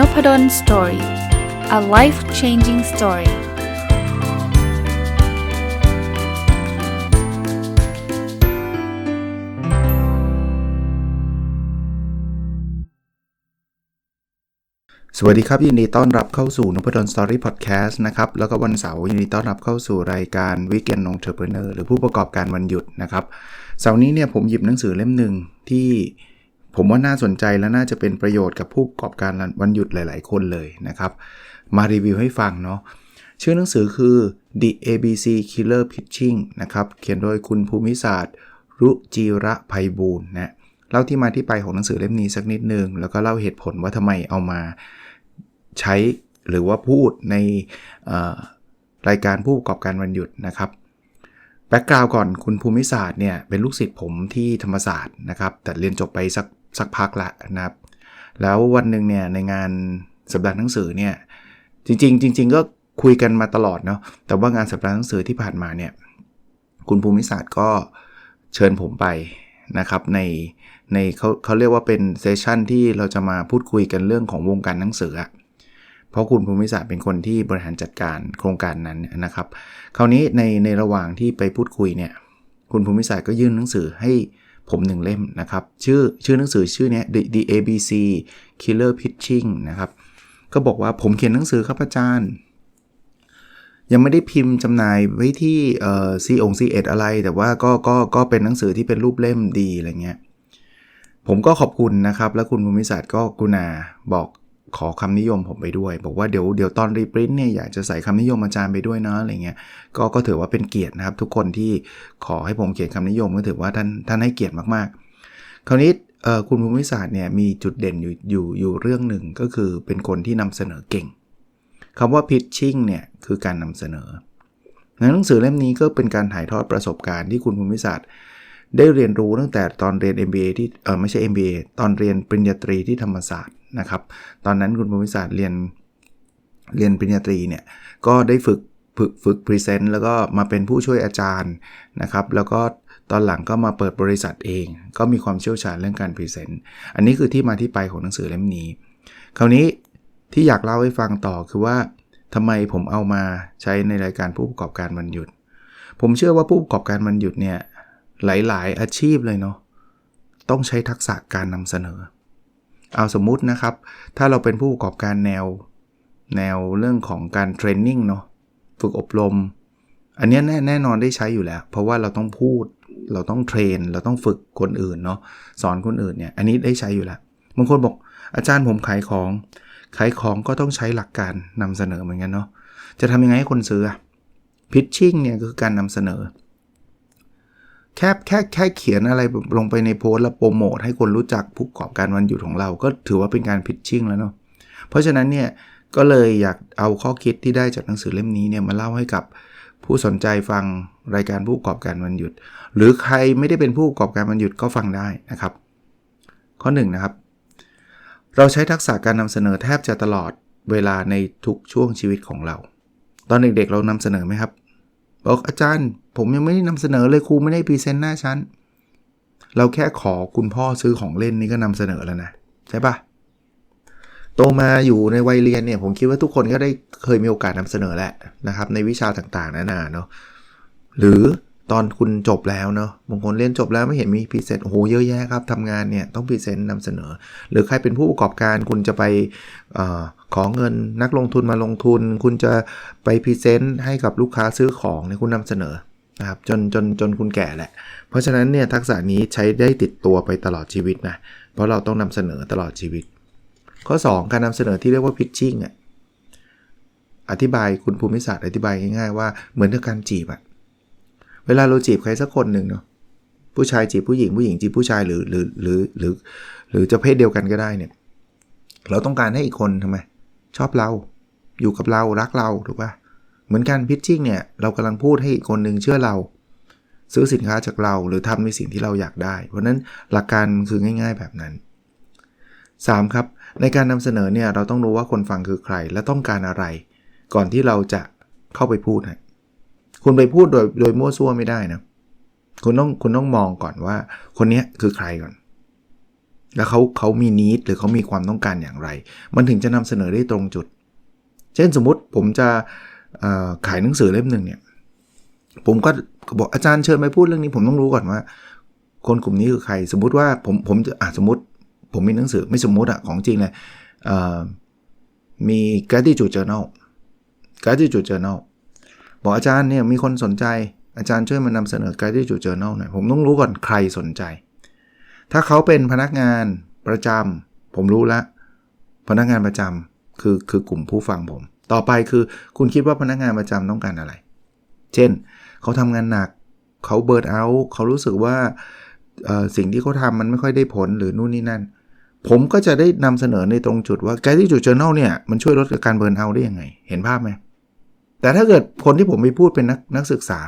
n o p ด d o สตอรี่ a life changing story สวัสดีครับ ยินดีต้อนรับเข้าสู่นพดลสตอรี่พอดแคสต์นะครับ แล้วก็วันเสาร์ยินดีต้อนรับเข้าสู่รายการวิกเกนนองเทอร์เพเนอร์หรือผู้ประกอบการวันหยุดนะครับ เสาร์นี้เนี่ยผมหยิบหนังสือเล่มหนึ่งที่ ผมว่าน่าสนใจและน่าจะเป็นประโยชน์กับผู้ประกอบการวันหยุดหลาย ๆ คนเลยนะครับ มารีวิวให้ฟังเนาะชื่อหนังสือคือ The ABC Killer Pitching นะครับ เขียนโดยคุณภูมิศาสตร์ รุจิระภัยบูรณ์นะเล่าที่มาที่ไปของหนังสือเล่มนี้สักนิดนึง แล้วก็เล่าเหตุผลว่าทำไมเอามาใช้หรือว่าพูดในรายการผู้ประกอบการวันหยุดนะครับแบ็กกราวก่อนคุณภูมิศาสตร์เนี่ยเป็นลูกศิษย์ผมที่ธรรมศาสตร์นะครับ แต่เรียนจบไปสัก สักพักละนะครับ แล้ววันหนึ่งเนี่ยในงานสัปดาห์หนังสือเนี่ยจริงๆจริง ๆ ก็คุยกันมาตลอดเนาะแต่ว่างานสัปดาห์หนังสือที่ผ่านมาเนี่ยคุณภูมิศาสตร์ก็เชิญผมไปนะครับในในเขาเขาเรียกว่าเป็นเซสชั่นที่เราจะมาพูดคุยกันเรื่องของวงการหนังสือเพราะคุณภูมิศาสตร์เป็นคนที่บริหารจัดการโครงการนั้นนะครับ คราวนี้ในในระหว่างที่ไปพูดคุยเนี่ยคุณภูมิศาสตร์ก็ยื่นหนังสือให้ ผมหนึ่งเล่มนะครับ ชื่อชื่อหนังสือชื่อนี้ The, The ABC Killer Pitching นะครับ ก็บอกว่าผมเขียนหนังสือครับอาจารย์ ยังไม่ได้พิมพ์จำหน่ายไว้ที่เอ่อซีองซีเอ็ดอะไร แต่ว่าก็ก็ก็เป็นหนังสือที่เป็นรูปเล่มดีอะไรเงี้ยผมก็ขอบคุณนะครับ แล้วคุณภูมิศาสตร์ก็กุณาบอก ขอคำนิยมผมไปด้วย บอกว่าเดี๋ยวเดี๋ยวตอนรีปรินต์เนี่ยอยากจะใส่คำนิยมอาจารย์ไปด้วยนะอะไรเงี้ยก็ก็ถือว่าเป็นเกียรตินะครับ ทุกคนที่ขอให้ผมเขียนคำนิยมก็ถือว่าท่านท่านให้เกียรติมากๆ คราวนี้คุณภูมิศาสตร์เนี่ยมีจุดเด่นอยู่อยู่อยู่เรื่องหนึ่งก็คือเป็นคนที่นำเสนอเก่งคำว่า pitching เนี่ยคือการนำเสนอหนังสือเล่มนี้ก็เป็นการถ่ายทอดประสบการณ์ที่คุณภูมิศาสตร์ได้เรียนรู้ตั้งแต่ตอนเรียน MBA ที่เออไม่ใช่ MBA ตอนเรียนปริญญาตรีที่ธรรมศาสตร์ นะครับ ตอนนั้นคุณภูมิศาสตร์เรียนเรียนปริญญาตรีเนี่ยก็ได้ฝึกฝึกฝึกพรีเซนต์แล้วก็มาเป็นผู้ช่วยอาจารย์นะครับ แล้วก็ตอนหลังก็มาเปิดบริษัทเอง ก็มีความเชี่ยวชาญเรื่องการพรีเซนต์อันนี้คือที่มาที่ไปของหนังสือเล่มนี้ คราวนี้ที่อยากเล่าให้ฟังต่อคือว่าทำไมผมเอามาใช้ในรายการผู้ประกอบการวันหยุด ผมเชื่อว่าผู้ประกอบการวันหยุดเนี่ยหลาย ๆ อาชีพเลยเนาะต้องใช้ทักษะการนำเสนอ เอาสมมุตินะครับ ถ้าเราเป็นผู้ประกอบการแนว แนวเรื่องของการเทรนนิ่งเนาะฝึกอบรม อันนี้แน่แน่นอนได้ใช้อยู่แล้ว เพราะว่าเราต้องพูดเราต้องเทรน เราต้องฝึกคนอื่นเนาะสอนคนอื่นเนี่ยอันนี้ได้ใช้อยู่แล้วบางคนบอกอาจารย์ผมขายของ ขายของก็ต้องใช้หลักการนำเสนอเหมือนกันเนาะจะทำยังไงให้คนซื้อพิชชิ่งเนี่ยคือการนำเสนอ แค่แค่แค่เขียนอะไรลงไปในโพสต์แล้วโปรโมทให้คนรู้จักผู้ประกอบการวันหยุดของเรา ก็ถือว่าเป็นการพิชชิ่งแล้วเนาะเพราะฉะนั้นเนี่ยก็เลยอยากเอาข้อคิดที่ได้จากหนังสือเล่มนี้เนี่ยมาเล่าให้กับผู้สนใจฟังรายการผู้ประกอบการวันหยุด หรือใครไม่ได้เป็นผู้ประกอบการวันหยุดก็ฟังได้นะครับ ข้อ1นนะครับ เราใช้ทักษะการนำเสนอแทบจะตลอดเวลาในทุกช่วงชีวิตของเรา ตอนเด็กๆเรานำเสนอไหมครับ บอกอาจารย์ ผมยังไม่ได้นำเสนอเลยครูไม่ได้พรีเซนต์หน้าชั้น เราแค่ขอคุณพ่อซื้อของเล่นนี่ก็นำเสนอแล้วนะ ใช่ปะโตมาอยู่ในวัยเรียนเนี่ย ผมคิดว่าทุกคนก็ได้เคยมีโอกาสนำเสนอแหละนะครับ ในวิชาต่างๆนานาเนาะหรือตอนคุณจบแล้วเนาะบางคนเรียนจบแล้วไม่เห็นมีพรีเซนต์โอ้โหเยอะแยะครับทำงานเนี่ยต้องพรีเซนต์นำเสนอ หรือใครเป็นผู้ประกอบการคุณจะไปอขอเงินนักลงทุนมาลงทุน คุณจะไปพรีเซนต์ให้กับลูกค้าซื้อของเนี่ยคุณนำเสนอ นะครับจนจนจนคุณแก่แหละ เพราะฉะนั้นเนี่ยทักษะนี้ใช้ได้ติดตัวไปตลอดชีวิตนะ เพราะเราต้องนำเสนอตลอดชีวิต ข้อ 2 การนำเสนอที่เรียกว่าพิชชิ่งอะอธิบายคุณภูมิศาสตร์อธิบายง่ายๆว่าเหมือนกับการจีบอะเวลาเราจีบใครสักคนหนึ่งเนาะผู้ชายจีบผู้หญิงผู้หญิงจีบผู้ชายหรือหรือหรือหรือหรือจะเพศเดียวกันก็ได้เนี่ยเราต้องการให้อีกคนทำไมชอบเราอยู่กับเรารักเราถูกปะ เหมือนกันพิชชิ่งเนี่ยเรากำลังพูดให้อีกคนหนึ่งเชื่อเรา ซื้อสินค้าจากเราหรือทำในสิ่งที่เราอยากได้ เพราะนั้นหลักการคือง่าย ๆ แบบนั้น 3. ครับในการนำเสนอเนี่ยเราต้องรู้ว่าคนฟังคือใคร และต้องการอะไร ก่อนที่เราจะเข้าไปพูดนะคุณไปพูดโดยโดยมั่วซั่วไม่ได้นะคุณต้องคุณต้องมองก่อนว่า คนนี้คือใครก่อน แล้วเขาเขามีนิดหรือเขามีความต้องการอย่างไร มันถึงจะนำเสนอได้ตรงจุด เช่นสมมติผมจะ ขายหนังสือเล่มหนึ่งเนี่ย ผมก็บอกอาจารย์เชิญไปพูดเรื่องนี้ผมต้องรู้ก่อนว่า คนกลุ่มนี้คือใคร สมมุติว่าผมผมจะอะสมมติ ผมมีหนังสือไม่สมมุติอะของจริงเลยมี gratitude journal gratitude journal บอกอาจารย์เนี่ยมีคนสนใจอาจารย์ช่วยมานำเสนอ gratitude journal หน่อยผมต้องรู้ก่อนใครสนใจ ถ้าเขาเป็นพนักงานประจำผมรู้ละพนักงานประจำคือคือกลุ่มผู้ฟังผม ต่อไปคือคุณคิดว่าพนักงานประจำต้องการอะไร เช่น เขาทำงานหนัก เขาเบิร์ดเอาเขารู้สึกว่าสิ่งที่เขาทำมันไม่ค่อยได้ผลหรือนู่นนี่นั่น ผมก็จะได้นำเสนอในตรงจุดว่า gratitude journal เนี่ยมันช่วยลดการเบิร์นเอาได้ยังไง เห็นภาพไหมแต่ถ้าเกิดคนที่ผมไปพูดเป็นนักนักศึกษา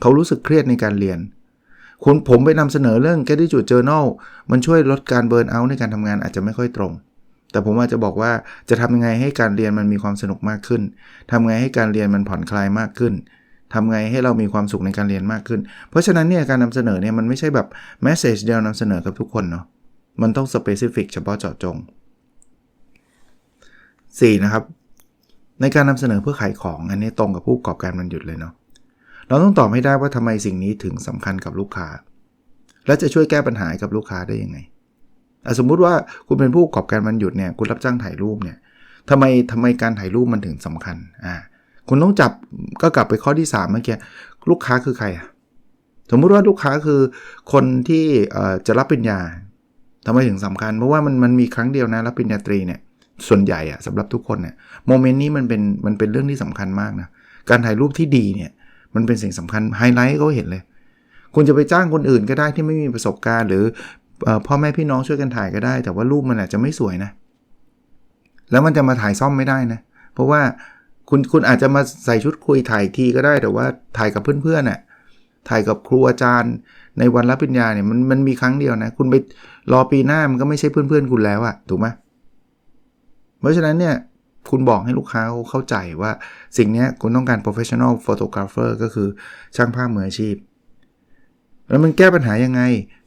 เขารู้สึกเครียดในการเรียนคุณผมไปนำเสนอเรื่อง gratitude journal มันช่วยลดการเบิร์นเอาในการทำงานอาจจะไม่ค่อยตรง แต่ผมอาจจะบอกว่าจะทำยังไงให้การเรียนมันมีความสนุกมากขึ้นทำไงให้การเรียนมันผ่อนคลายมากขึ้นทำไงให้เรามีความสุขในการเรียนมากขึ้น เพราะฉะนั้นเนี่ยการนำเสนอเนี่ยมันไม่ใช่แบบแมสเซจเดียวนำเสนอกับทุกคนเนาะ มันต้องสเปซิฟิกเฉพาะเจาะจง 4. นะครับ ในการนำเสนอเพื่อขายของอันนี้ตรงกับผู้ประกอบการมันหยุดเลยเนาะ เราต้องตอบให้ได้ว่าทำไมสิ่งนี้ถึงสำคัญกับลูกค้า และจะช่วยแก้ปัญหากับลูกค้าได้ยังไง สมมุติว่าคุณเป็นผู้ประกอบการมันหยุดเนี่ยคุณรับจ้างถ่ายรูปเนี่ยทำไมทำไมการถ่ายรูปมันถึงสำคัญอ่าคุณต้องจับก็กลับไปข้อที่3เมื่อกี้ลูกค้าคือใครอะสมมุติว่าลูกค้าคือคนที่จะรับปริญญาทำไมถึงสำคัญ เพราะว่ามันมันมีครั้งเดียวนะรับปริญญาตรีเนี่ยส่วนใหญ่อะสำหรับทุกคนเนี่ยโมเมนต์นี้มันเป็นมันเป็นเรื่องที่สำคัญมากนะการถ่ายรูปที่ดีเนี่ยมันเป็นสิ่งสำคัญไฮไลท์เขาเห็นเลย คุณจะไปจ้างคนอื่นก็ได้ที่ไม่มีประสบการณ์ หรือ พ่อแม่พี่น้องช่วยกันถ่ายก็ได้ แต่ว่ารูปมันอาจจะไม่สวยนะ แล้วมันจะมาถ่ายซ่อมไม่ได้นะ เพราะว่าคุณคุณอาจจะมาใส่ชุดคุยถ่ายทีก็ได้แต่ว่าถ่ายกับเพื่อนๆน่ะถ่ายกับครูอาจารย์ ในวันรับปริญญาเนี่ยมันมันมีครั้งเดียวนะ คุณไปรอปีหน้ามันก็ไม่ใช่เพื่อนๆ คุณแล้วอะถูกไหมเพราะฉะนั้นเนี่ยคุณบอกให้ลูกค้าเข้าใจว่าสิ่งนี้คุณต้องการ professional photographer ก็คือช่างภาพมืออาชีพ แล้วมันแก้ปัญหายังไง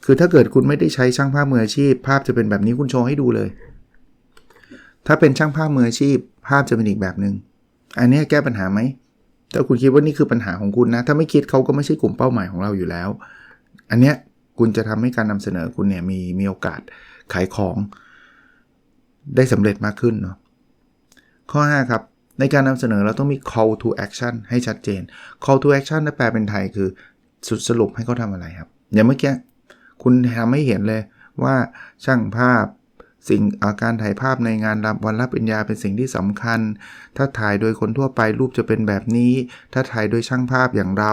คือถ้าเกิดคุณไม่ได้ใช้ช่างภาพมืออาชีพ ภาพจะเป็นแบบนี้คุณโชว์ให้ดูเลย ถ้าเป็นช่างภาพมืออาชีพ ภาพจะเป็นอีกแบบหนึง่งอันนี้แก้ปัญหาไหมถ้าคุณคิดว่านี่คือปัญหาของคุณนะ ถ้าไม่คิดเขาก็ไม่ใช่กลุ่มเป้าหมายของเราอยู่แล้ว อันเนี้ยคุณจะทำให้การนำเสนอคุณเนี่ยมีมีโอกาสขายของได้สำเร็จมากขึ้นเนาะ ข้อ 5 ครับ ในการนำเสนอเราต้องมี call to action ให้ชัดเจน call to action ถ้าแปลเป็นไทยคือ สุดสรุปให้เขาทำอะไรครับ อย่างเมื่อกี้คุณทำให้เห็นเลยว่าช่างภาพสิ่งอาการถ่ายภาพในงานรับวันรับปริญญาเป็นสิ่งที่สำคัญ ถ้าถ่ายโดยคนทั่วไปรูปจะเป็นแบบนี้ ถ้าถ่ายโดยช่างภาพอย่างเรา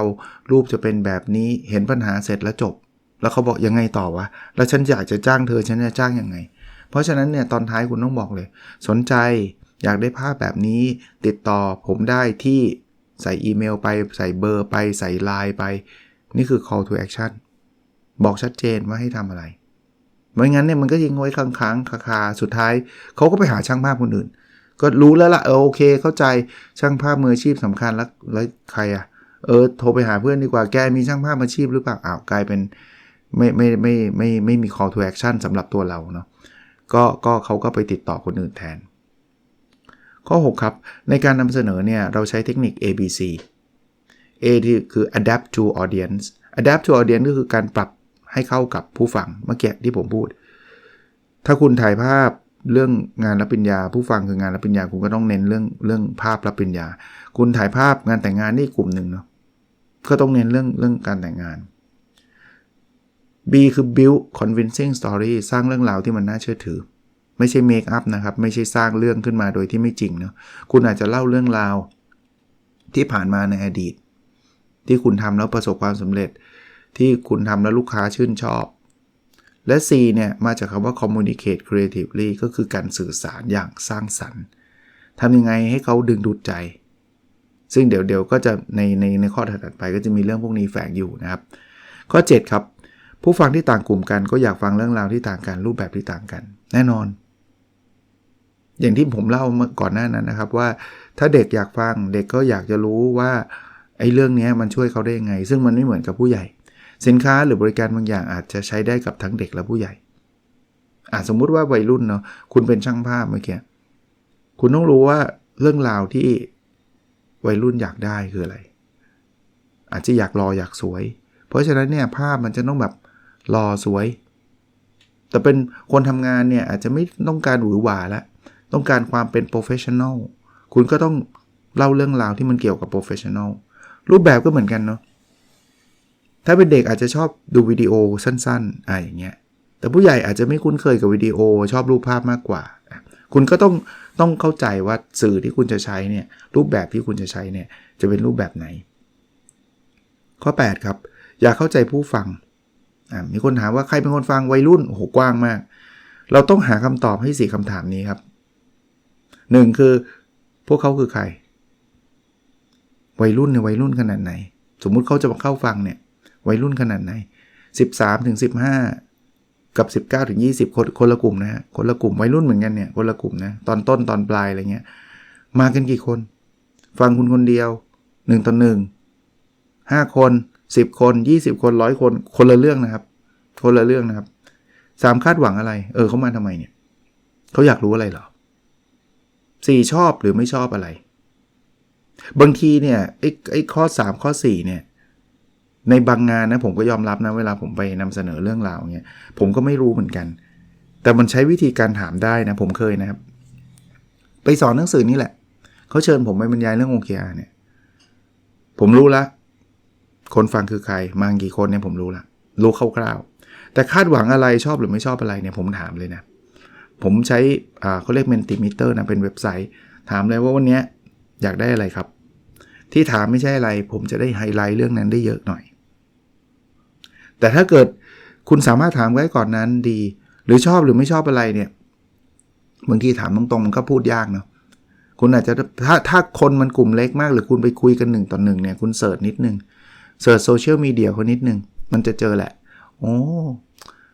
รูปจะเป็นแบบนี้ เห็นปัญหาเสร็จแล้วจบ แล้วเขาบอกยังไงต่อวะ แล้วฉันอยากจะจ้างเธอ ฉันจะจ้างยังไง เพราะฉะนั้นเนี่ยตอนท้ายคุณต้องบอกเลย สนใจอยากได้ภาพแบบนี้ ติดต่อผมได้ที่ใส่อีเมลไป ใส่เบอร์ไป ใส่ไลน์ไป นี่คือ call to action บอกชัดเจนว่าให้ทำอะไรไม่งั้นเนี่ยมันก็ยิงไว้ค้างๆคาๆสุดท้ายเขาก็ไปหาช่างภาพคนอื่น ก็รู้แล้วละ่ะเออโอเค เข้าใจช่างภาพมืออาชีพสำคัญแล้วแล้วใครอะ่ะเออโทรไปหาเพื่อนดีกว่าแกมีช่างภาพอาชีพหรือเปล่าอ้าวกลายเป็นไม่ไม่ไม่ไม่ไม่มี call to action สำหรับตัวเราเนาะก็ก็เขาก็ไปติดต่อคนอื่นแทน ข้อ 6 ครับ ในการนำเสนอเนี่ยเราใช้เทคนิค ABC A ที่คือ adapt to audience adapt to audience ก็คือการปรับให้เข้ากับผู้ฟังเมื่อกี้ที่ผมพูด ถ้าคุณถ่ายภาพเรื่องงานรับปริญญา ผู้ฟังคืองานรับปริญญาคุณก็ต้องเน้นเรื่องเรื่องภาพรับปริญญา คุณถ่ายภาพงานแต่งงานนี่กลุ่มหนึ่งเนาะก็ต้องเน้นเรื่องเรื่องการแต่งงาน B คือ build convincing story สร้างเรื่องราวที่มันน่าเชื่อถือ ไม่ใช่ make up นะครับ ไม่ใช่สร้างเรื่องขึ้นมาโดยที่ไม่จริงเนาะคุณอาจจะเล่าเรื่องราวที่ผ่านมาในอดีต ที่คุณทำแล้วประสบความสำเร็จ ที่คุณทำแล้วลูกค้าชื่นชอบ และ C เนี่ย มาจากคำว่า communicate creatively ก็คือการสื่อสารอย่างสร้างสรรค์ทำยังไงให้เขาดึงดูดใจ ซึ่งเดี๋ยวเดี๋ยวก็จะในในในข้อถัดไปก็จะมีเรื่องพวกนี้แฝงอยู่นะครับ ข้อ 7 ครับ ผู้ฟังที่ต่างกลุ่มกันก็อยากฟังเรื่องราวที่ต่างกัน รูปแบบที่ต่างกัน แน่นอน อย่างที่ผมเล่าเมื่อก่อนหน้านั้นนะครับว่าถ้าเด็กอยากฟังเด็กก็อยากจะรู้ว่า ไอ้เรื่องนี้มันช่วยเขาได้ยังไง ซึ่งมันไม่เหมือนกับผู้ใหญ่ สินค้าหรือบริการบางอย่างอาจจะใช้ได้กับทั้งเด็กและผู้ใหญ่อะสมมุติว่าวัยรุ่นเนาะคุณเป็นช่างภาพเมื่อกี้คุณต้องรู้ว่าเรื่องราวที่วัยรุ่นอยากได้คืออะไร อาจจะอยากรออยากสวย เพราะฉะนั้นเนี่ยภาพมันจะต้องแบบรอสวย แต่เป็นคนทำงานเนี่ยอาจจะไม่ต้องการหวือหวาล้วต้องการความเป็นโปรเฟชชั่นอลคุณก็ต้องเล่าเรื่องราวที่มันเกี่ยวกับโปรเฟชชั่นอล รูปแบบก็เหมือนกันเนาะถ้าเป็นเด็กอาจจะชอบดูวิดีโอสั้นๆอะอย่างเงี้ยแต่ผู้ใหญ่อาจจะไม่คุ้นเคยกับวิดีโอชอบรูปภาพมากกว่า คุณก็ต้องต้องเข้าใจว่าสื่อที่คุณจะใช้เนี่ยรูปแบบที่คุณจะใช้เนี่ยจะเป็นรูปแบบไหน ข้อ 8 ครับ อย่าเข้าใจผู้ฟังมีคนถามว่าใครเป็นคนฟังวัยรุ่นโอ้โหกว้างมาก เราต้องหาคำตอบให้สี่คำถามนี้ครับหนึ่งคือพวกเขาคือใคร วัยรุ่นเนี่ยวัยรุ่นขนาดไหน สมมุติเขาจะมาเข้าฟังเนี่ยวัยรุ่นขนาดไหน 13ถึง15 กับ 19ถึง20 คนคนละกลุ่มนะฮะคนละกลุ่มวัยรุ่นเหมือนกันเนี่ยคนละกลุ่มนะตอนต้นตอนปลายอะไรเงี้ยมากันกี่คน ฟังคุณคนเดียว1ต่อ1 5 คน 10 คน 20 คนร้อยคน คนละเรื่องนะครับ คนละเรื่องนะครับสามคาดหวังอะไร เออเขามาทำไมเนี่ยเขาอยากรู้อะไรหรอสี่ชอบหรือไม่ชอบอะไร บางทีเนี่ยไอ้ไอ้ข้อ 3 ข้อ 4 เนี่ย ในบางงานนะผมก็ยอมรับนะเวลาผมไปนำเสนอเรื่องราวเงี้ยผมก็ไม่รู้เหมือนกัน แต่มันใช้วิธีการถามได้นะผมเคยนะครับ ไปสอนหนังสือนี่แหละเขาเชิญผมไปบรรยายเรื่อง OKR เนี่ย ผมรู้ละคนฟังคือใครมากี่คนเนี่ยผมรู้ละรู้คร่าวๆแต่คาดหวังอะไรชอบหรือไม่ชอบอะไรเนี่ยผมถามเลยนะผมใช้อ่าเขาเรียก Mentimeter นะเป็นเว็บไซต์ ถามเลยว่าวันนี้ อยากได้อะไรครับ ที่ถามไม่ใช่อะไร ผมจะได้ไฮไลท์เรื่องนั้นได้เยอะหน่อย แต่ถ้าเกิดคุณสามารถถามไว้ก่อนนั้นดี หรือชอบหรือไม่ชอบอะไรเนี่ยบางทีถามตรงๆมันก็พูดยากเนาะคุณอาจจะถ้าถ้าคนมันกลุ่มเล็กมาก หรือคุณไปคุยกันหนึ่งต่อหนึ่งเนี่ยคุณเสิร์ชนิดนึงเสิร์ชโซเชียลมีเดียเขานิดนึงมันจะเจอแหละ โอ้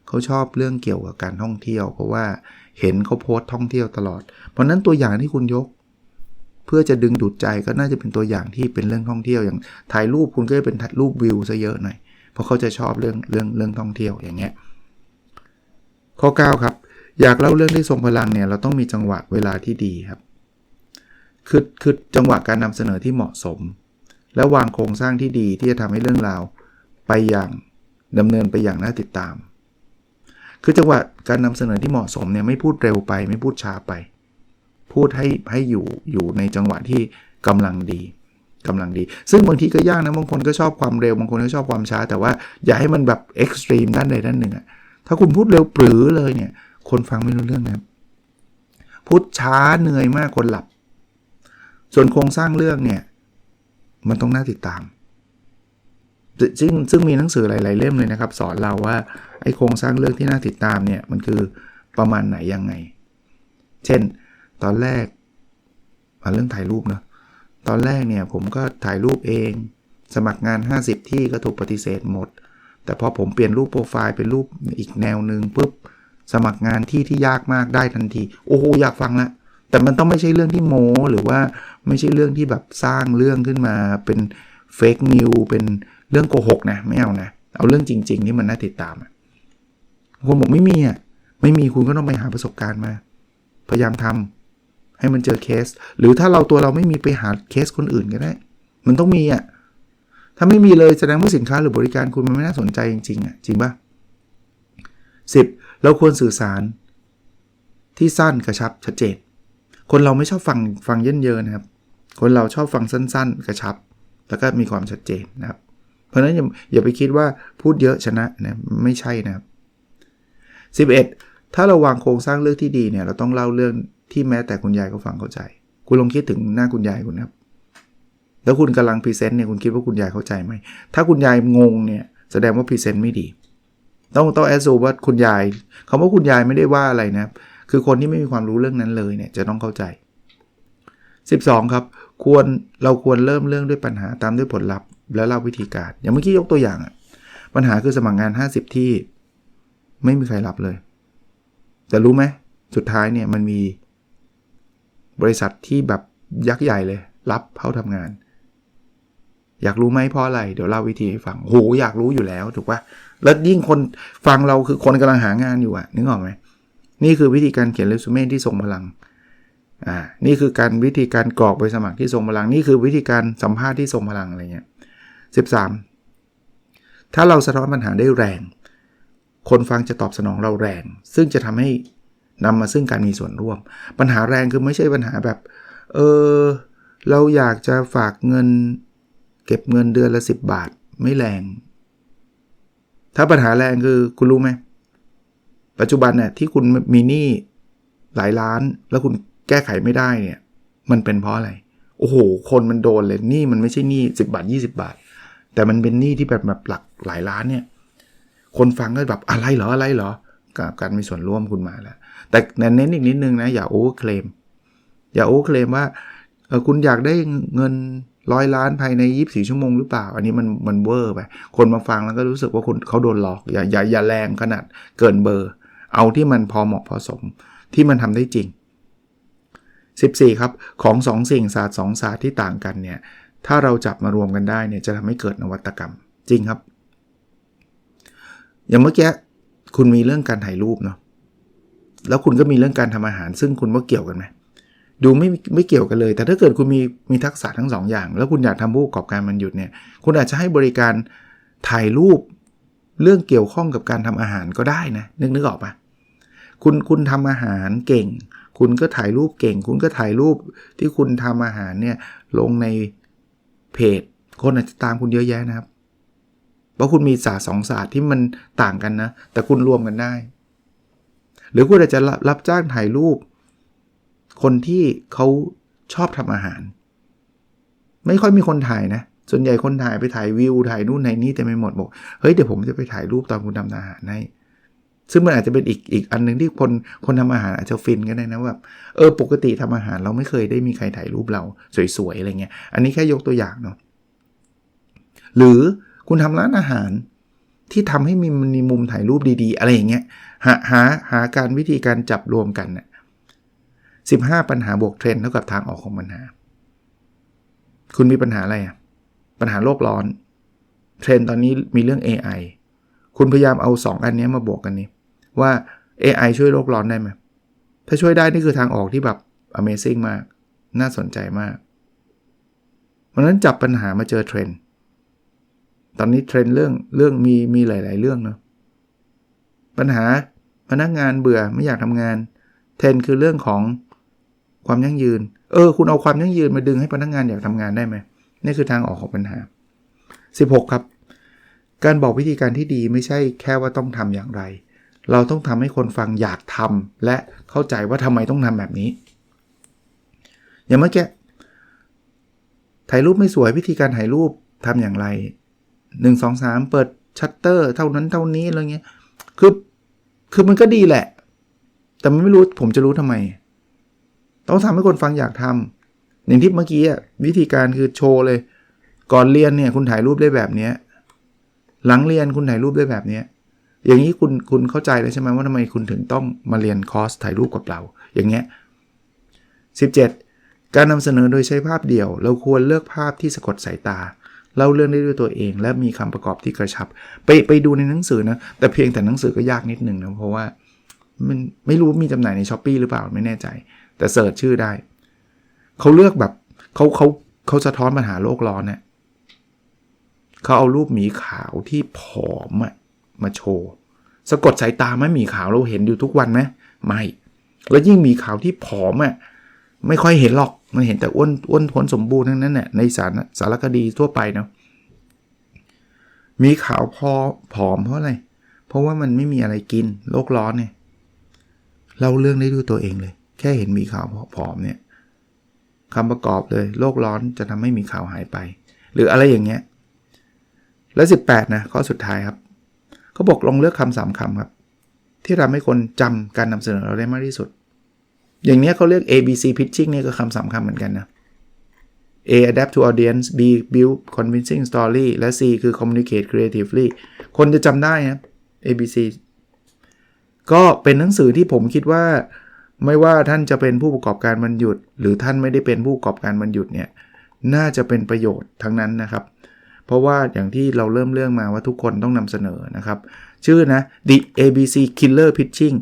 เขาชอบเรื่องเกี่ยวกับการท่องเที่ยว เพราะว่าเห็นเขาโพสต์ท่องเที่ยวตลอด เพราะนั้นตัวอย่างที่คุณยก เพื่อจะดึงดูดใจก็น่าจะเป็นตัวอย่างที่เป็นเรื่องท่องเที่ยวอย่างถ่ายรูปคุณก็จะเป็นถ่ายรูปวิวซะเยอะหน่อยเพราะเขาจะชอบเรื่องเรื่องเรื่องท่องเที่ยวอย่างเงี้ยข้อ 9 ครับ อยากเล่าเรื่องที่ทรงพลังเนี่ยเราต้องมีจังหวะเวลาที่ดีครับคือคือจังหวะการนำเสนอที่เหมาะสม และวางโครงสร้างที่ดีที่จะทำให้เรื่องราวไปอย่างดำเนินไปอย่างน่าติดตาม คือจังหวะการนำเสนอที่เหมาะสมเนี่ยไม่พูดเร็วไปไม่พูดช้าไป พูดให้ให้อยู่อยู่ในจังหวะที่กำลังดีกำลังดี ซึ่งบางทีก็ยากนะบางคนก็ชอบความเร็วบางคนก็ชอบความช้า แต่ว่าอย่าให้มันแบบเอ็กซ์ตรีมด้านใดด้านหนึ่งอะถ้าคุณพูดเร็วปรือเลยเนี่ย คนฟังไม่รู้เรื่องนะพูดช้าเหนื่อยมากคนหลับ ส่วนโครงสร้างเรื่องเนี่ย มันต้องน่าติดตาม ซึ่งซึ่งมีหนังสือหลาย ๆ เล่มเลยนะครับ สอนเราว่าไอ้โครงสร้างเรื่องที่น่าติดตามเนี่ยมันคือประมาณไหนยังไง เช่น ตอนแรกเรื่องถ่ายรูปเนาะตอนแรกเนี่ยผมก็ถ่ายรูปเอง สมัครงาน 50 ที่ก็ถูกปฏิเสธหมด แต่พอผมเปลี่ยนรูปโปรไฟล์เป็นรูปอีกแนวหนึ่งปุ๊บสมัครงานที่ที่ยากมากได้ทันที โอ้โหอยากฟังละแต่มันต้องไม่ใช่เรื่องที่โมหรือว่าไม่ใช่เรื่องที่แบบสร้างเรื่องขึ้นมาเป็นเฟกนิวเป็นเรื่องโกหกนะไม่เอานะ เอาเรื่องจริง ๆ ที่มันน่าติดตามคนบอกไม่มีอะไม่มีคุณก็ต้องไปหาประสบการณ์มา พยายามทำ ให้มันเจอเคส หรือถ้าเราตัวเราไม่มีไปหาเคสคนอื่นก็ได้ มันต้องมีอะ ถ้าไม่มีเลยแสดงว่าสินค้าหรือบริการคุณมันไม่น่าสนใจจริงๆอะจริงปะสิบเราควรสื่อสารที่สั้นกระชับชัดเจน คนเราไม่ชอบฟังฟังเยินเยินนะครับ คนเราชอบฟังสั้น ๆ กระชับ แล้วก็มีความชัดเจนนะครับ เพราะฉะนั้นอย่าอย่าไปคิดว่าพูดเยอะชนะนะไม่ใช่นะครับ 11. ถ้าเราวางโครงสร้างเรื่องที่ดีเนี่ยเราต้องเล่าเรื่อง ที่แม้แต่คุณยายก็ฟังเข้าใจ คุณลองคิดถึงหน้าคุณยายคุณครับ แล้วคุณกำลังพรีเซนต์เนี่ยคุณคิดว่าคุณยายเข้าใจไหม ถ้าคุณยายงงเนี่ยแสดงว่าพรีเซนต์ไม่ดี ต้องต้องแอดซูว่าคุณยายคำว่าคุณยายไม่ได้ว่าอะไรนะครับ คือคนที่ไม่มีความรู้เรื่องนั้นเลยเนี่ยจะต้องเข้าใจ 12 ครับ ควรเราควรเริ่มเรื่องด้วยปัญหาตามด้วยผลลัพธ์แล้วเล่าวิธีการ อย่างเมื่อกี้ยกตัวอย่างอะปัญหาคือสมัครงาน 50 ที่ ไม่มีใครรับเลย แต่รู้ไหมสุดท้ายเนี่ยมันมี บริษัทที่แบบยักษ์ใหญ่เลย รับเข้าทำงาน อยากรู้ไหมเพราะอะไร เดี๋ยวเล่าวิธีให้ฟังโหอยากรู้อยู่แล้วถูกปะแล้วยิ่งคนฟังเราคือคนกำลังหางานอยู่อะนึกออกไหมนี่คือวิธีการเขียนเรซูเม่ที่ทรงพลังอ่านี่คือการวิธีการกรอกใบสมัครที่ทรงพลัง นี่คือวิธีการสัมภาษณ์ที่ทรงพลังอะไรเงี้ย13 ถ้าเราสะท้อนปัญหาได้แรง คนฟังจะตอบสนองเราแรง ซึ่งจะทำให้ นำมาซึ่งการมีส่วนร่วม ปัญหาแรงคือไม่ใช่ปัญหาแบบ เออ เราอยากจะฝากเงิน เก็บเงินเดือนละ 10 บาทไม่แรง ถ้าปัญหาแรงคือคุณรู้ไหม ปัจจุบันเนี่ยที่คุณมีหนี้หลายล้าน แล้วคุณแก้ไขไม่ได้เนี่ย มันเป็นเพราะอะไร โอ้โห คนมันโดนเลยหนี้มันไม่ใช่หนี้10 บาท 20 บาท แต่มันเป็นหนี้ที่แบบแบบหลักหลายล้านเนี่ย คนฟังก็แบบอะไรเหรออะไรเหรอกับการมีส่วนร่วมคุณมาแล้ว แต่เน้นอีกนิดนึงนะอย่าโอเวอร์เคลมอย่าโอเวอร์เคลมว่าเออคุณอยากได้เงินร้อยล้านภายใน 24 ชั่วโมงหรือเปล่า อันนี้มันมันเวอร์ไป คนมาฟังแล้วก็รู้สึกว่าคุณเขาโดนหลอก อย่าอย่าอย่าแรงขนาดเกินเบอร์ เอาที่มันพอเหมาะพอสม ที่มันทำได้จริง 14 ครับ ของสองสิ่งศาสตร์สองศาสตร์ที่ต่างกันเนี่ย ถ้าเราจับมารวมกันได้เนี่ยจะทำให้เกิดนวัตกรรม จริงครับ อย่างเมื่อกี้คุณมีเรื่องการถ่ายรูปเนาะ แล้วคุณก็มีเรื่องการทำอาหาร ซึ่งคุณว่าเกี่ยวกันไหมดูไม่ไม่เกี่ยวกันเลย แต่ถ้าเกิดคุณมีมีทักษะทั้งสองอย่าง แล้วคุณอยากทำผู้ประกอบการมันหยุดเนี่ย คุณอาจจะให้บริการถ่ายรูปเรื่องเกี่ยวข้องกับการทำอาหารก็ได้นะ นึกนึกออกปะคุณคุณทำอาหารเก่ง คุณก็ถ่ายรูปเก่ง คุณก็ถ่ายรูปที่คุณทำอาหารเนี่ยลงในเพจ คนอาจจะตามคุณเยอะแยะนะครับ เพราะคุณมีศาสตร์สองศาสตร์ที่มันต่างกันนะ แต่คุณรวมกันได้ หรือคุณอาจจะรับจ้างถ่ายรูป คนที่เขาชอบทำอาหาร ไม่ค่อยมีคนถ่ายนะ ส่วนใหญ่คนถ่ายไปถ่ายวิวถ่ายนู่นถ่ายนี่แต่ไม่หมดบอกเฮ้ยเดี๋ยวผมจะไปถ่ายรูปตอนคุณทำอาหารให้ซึ่งมันอาจจะเป็นอีกอีกอันหนึ่งที่คนคนทำอาหารอาจจะฟินก็ได้นะว่าเออปกติทำอาหารเราไม่เคยได้มีใครถ่ายรูปเราสวยๆอะไรเงี้ย อันนี้แค่ยกตัวอย่างเนาะหรือคุณทำร้านอาหาร ที่ทำให้มีมีมุมถ่ายรูปดีๆ อะไรอย่างเงี้ยหาหาหาการวิธีการจับรวมกันน่ะสิบห้าปัญหาบวกเทรนเท่ากับทางออกของปัญหา คุณมีปัญหาอะไรอะ ปัญหาโลกร้อน เทรนตอนนี้มีเรื่อง AI คุณพยายามเอา 2 อันนี้มาบวกกันนี้ว่า AI ช่วยโลกร้อนได้ไหมถ้าช่วยได้นี่คือทางออกที่แบบ Amazing มาก น่าสนใจมากเพราะนั้นจับปัญหามาเจอเทรนด์ ตอนนี้เทรนด์เรื่องเรื่องมีมีหลาย ๆ เรื่องเนาะปัญหาพนักงานเบื่อไม่อยากทำงาน เทรนด์คือเรื่องของความยั่งยืน เออ คุณเอาความยั่งยืนมาดึงให้พนักงานอยากทำงานได้ไหมนี่คือทางออกของปัญหา 16 ครับ การบอกวิธีการที่ดีไม่ใช่แค่ว่าต้องทำอย่างไร เราต้องทำให้คนฟังอยากทำและเข้าใจว่าทำไมต้องทำแบบนี้ อย่างเมื่อกี้ถ่ายรูปไม่สวยวิธีการถ่ายรูปทำอย่างไร 1 2 3 เปิดชัตเตอร์เท่านั้นเท่านี้อะไรเงี้ยคือคือมันก็ดีแหละ แต่มันไม่รู้ผมจะรู้ทำไม ต้องทำให้คนฟังอยากทำอย่างที่เมื่อกี้วิธีการคือโชว์เลย ก่อนเรียนเนี่ยคุณถ่ายรูปได้แบบเนี้ยหลังเรียนคุณถ่ายรูปได้แบบเนี้ยอย่างนี้คุณคุณเข้าใจแล้วใช่ไหมว่าทำไมคุณถึงต้องมาเรียนคอร์สถ่ายรูปกับเรา อย่างเงี้ย17 การนำเสนอโดยใช้ภาพเดี่ยว เราควรเลือกภาพที่สะกดสายตา เล่าเรื่องได้ด้วยตัวเอง และมีคำประกอบที่กระชับ ไปไปดูในหนังสือนะ แต่เพียงแต่หนังสือก็ยากนิดนึงนะเพราะว่ามันไม่รู้มีจำหน่ายในช้อปปีหรือเปล่าไม่แน่ใจ แต่เสิร์ชชื่อได้เขาเลือกแบบเขาเขาเขาสะท้อนปัญหาโลกร้อนเนี่ยเขาเอารูปหมีขาวที่ผอมอะมาโชว์สะกดสายตาไหมหมีขาวเราเห็นอยู่ทุกวันไหมไม่ แล้วยิ่งหมีขาวที่ผอมอะ ไม่ค่อยเห็นหรอกมันเห็นแต่อ้วนอ้วนท้นสมบูรณ์ทั้งนั้นแหละในสารสารคดีทั่วไปเนาะมีขาวพอผอมเพราะอะไร เพราะว่ามันไม่มีอะไรกินโลกร้อนเนี่ยเราเรื่องได้ด้วยตัวเองเลย แค่เห็นมีขาวผอมเนี่ยคำประกอบเลยโลกร้อนจะทำให้มีขาวหายไป หรืออะไรอย่างเงี้ยและ18นะข้อสุดท้ายครับเขาบอกลองเลือกคำสามคำครับ ที่ทำให้คนจำการนำเสนอเราได้มากที่สุด อย่างนี้เขาเรียก A B C pitching นี่ก็คำสามคำเหมือนกันนะ A adapt to audience B build convincing story และ C คือ communicate creatively คนจะจำได้นะ A B C ก็เป็นหนังสือที่ผมคิดว่า ไม่ว่าท่านจะเป็นผู้ประกอบการมันหยุด หรือท่านไม่ได้เป็นผู้ประกอบการมันหยุดเนี่ยน่าจะเป็นประโยชน์ทั้งนั้นนะครับ เพราะว่าอย่างที่เราเริ่มเรื่องมาว่าทุกคนต้องนำเสนอนะครับ ชื่อนะ The ABC Killer Pitching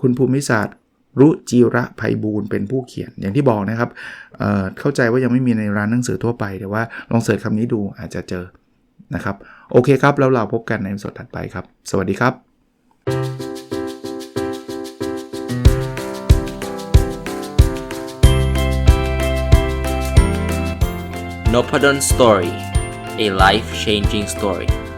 คุณภูมิศาสตร์ รุจิระภัยบูลย์เป็นผู้เขียนอย่างที่บอกนะครับเเข้าใจว่ายังไม่มีในร้านหนังสือทั่วไป แต่ว่าลองเสิร์ชคำนี้ดูอาจจะเจอนะครับ โอเคครับ แล้วเราพบกันในสดถัดไปครับ สวัสดีครับ n o p a d o n Story, a life changing story.